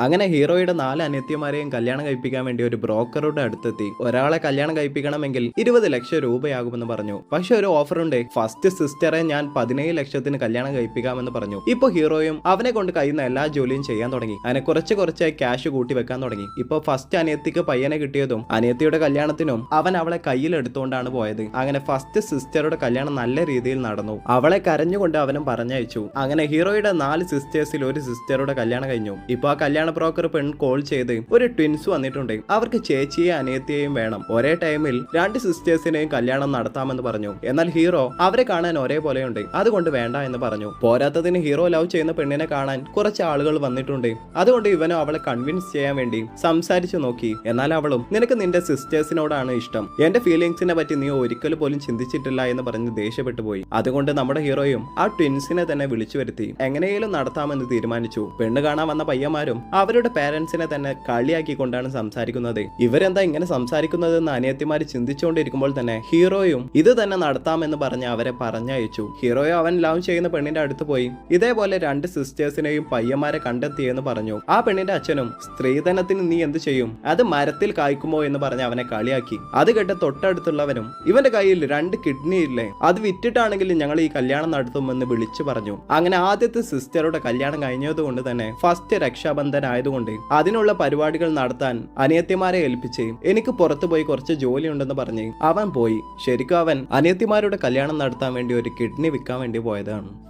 അങ്ങനെ ഹീറോയുടെ നാല് അനിത്യമാരെയും കല്യാണം കഴിപ്പിക്കാൻ വേണ്ടി ഒരു ബ്രോക്കറുടെ അടുത്തെത്തി. ഒരാളെ കല്യാണം കഴിപ്പിക്കണമെങ്കിൽ ഇരുപത് ലക്ഷം രൂപയാകുമെന്ന് പറഞ്ഞു. പക്ഷെ ഒരു ഓഫർ ഉണ്ട് ഫസ്റ്റ് സിസ്റ്ററെ ഞാൻ പതിനേഴ് ലക്ഷത്തിന് കല്യാണം കഴിപ്പിക്കാമെന്ന് പറഞ്ഞു. ഇപ്പൊ ഹീറോയും അവനെ കൊണ്ട് കഴിയുന്ന എല്ലാ ജോലിയും ചെയ്യാൻ തുടങ്ങി. അങ്ങനെ കുറച്ച് കുറച്ചായി ക്യാഷ് കൂട്ടി വെക്കാൻ തുടങ്ങി. ഇപ്പൊ ഫസ്റ്റ് അനിയത്തിക്ക് പയ്യനെ കിട്ടിയതും അനിയത്തിയുടെ കല്യാണത്തിനും അവൻ അവളെ കയ്യിലെടുത്തുകൊണ്ടാണ് പോയത്. അങ്ങനെ ഫസ്റ്റ് സിസ്റ്ററുടെ കല്യാണം നല്ല രീതിയിൽ നടന്നു. അവളെ കരഞ്ഞുകൊണ്ട് അവനും പറഞ്ഞയച്ചു. അങ്ങനെ ഹീറോയുടെ നാല് സിസ്റ്റേഴ്സിൽ ഒരു സിസ്റ്ററുടെ കല്യാണം കഴിഞ്ഞു. ഇപ്പൊ ആ കല്യാണ ബ്രോക്കർ പെൺ കോൾ ചെയ്ത് ഒരു ട്വിൻസ് വന്നിട്ടുണ്ട്. അവർക്ക് ചേച്ചിയെ അനിയത്തിയെയും വേണം. ഒരേ ടൈമിൽ രണ്ട് സിസ്റ്റേഴ്സിനെയും കല്യാണം നടത്താമെന്ന് പറഞ്ഞു. എന്നാൽ ഹീറോ അവരെ കാണാൻ ഒരേപോലെയുണ്ട് അതുകൊണ്ട് വേണ്ട എന്ന് പറഞ്ഞു. പോരാത്തതിന് ഹീറോ ലവ് ചെയ്യുന്ന പെണ്ണിനെ കാണാൻ കുറച്ച് ആളുകൾ വന്നിട്ടുണ്ട്. അതുകൊണ്ട് ഇവനോ അവളെ കൺവിൻസ് ചെയ്യാൻ വേണ്ടി സംസാരിച്ചു നോക്കി. എന്നാൽ അവളും നിനക്ക് നിന്റെ സിസ്റ്റേഴ്സിനോടാണ് ഇഷ്ടം. എന്റെ ഫീലിംഗ്സിനെ പറ്റി നീ ഒരിക്കലും പോലും ചിന്തിച്ചിട്ടില്ല എന്ന് പറഞ്ഞ് ദേഷ്യപ്പെട്ടു പോയി. അതുകൊണ്ട് നമ്മുടെ ഹീറോയും ആ ട്വിൻസിനെ തന്നെ വിളിച്ചു വരുത്തി. എങ്ങനെയും നടത്താമെന്ന് തീരുമാനിച്ചു. പെണ്ണ് കാണാൻ വന്ന പയ്യന്മാരും അവരുടെ പേരൻസിനെ തന്നെ കളിയാക്കിക്കൊണ്ടാണ് സംസാരിക്കുന്നത്. ഇവരെന്താ ഇങ്ങനെ സംസാരിക്കുന്നത് എന്ന് അനിയത്തിമാർ ചിന്തിച്ചുകൊണ്ടിരിക്കുമ്പോൾ തന്നെ ഹീറോയും ഇത് തന്നെ നടത്താമെന്ന് പറഞ്ഞ് അവരെ പറഞ്ഞയച്ചു. ഹീറോയോ അവൻ ലവ് ചെയ്യുന്ന പെണ്ണിന്റെ അടുത്ത് പോയി. ഇതേപോലെ രണ്ട് സിസ്റ്റേഴ്സിനെയും പയ്യന്മാരെ കണ്ടെത്തിയെന്ന് പറഞ്ഞു. ആ പെണ്ണിന്റെ അച്ഛനും സ്ത്രീധനത്തിന് നീ എന്ത് ചെയ്യും? അത് മരത്തിൽ കായ്ക്കുമോ? എന്ന് പറഞ്ഞ് അവനെ കളിയാക്കി. അത് കേട്ട് തൊട്ടടുത്തുള്ളവനും ഇവന്റെ കയ്യിൽ രണ്ട് കിഡ്നി ഇല്ലേ? അത് വിറ്റിട്ടാണെങ്കിലും ഞങ്ങൾ ഈ കല്യാണം നടത്തുമെന്ന് വിളിച്ചു പറഞ്ഞു. അങ്ങനെ ആദ്യത്തെ സിസ്റ്ററുടെ കല്യാണം കഴിഞ്ഞതുകൊണ്ട് തന്നെ ഫസ്റ്റ് രക്ഷാബന്ധൻ ആയതുകൊണ്ട് അതിനുള്ള പരിപാടികൾ നടത്താൻ അനിയത്തിമാരെ ഏൽപ്പിച്ച് എനിക്ക് പുറത്തു പോയി കുറച്ച് ജോലി ഉണ്ടെന്ന് പറഞ്ഞ് അവൻ പോയി. ശരിക്കും അവൻ അനിയത്തിമാരുടെ കല്യാണം നടത്താൻ വേണ്ടി ഒരു കിഡ്നി വിൽക്കാൻ വേണ്ടി പോയതാണ്.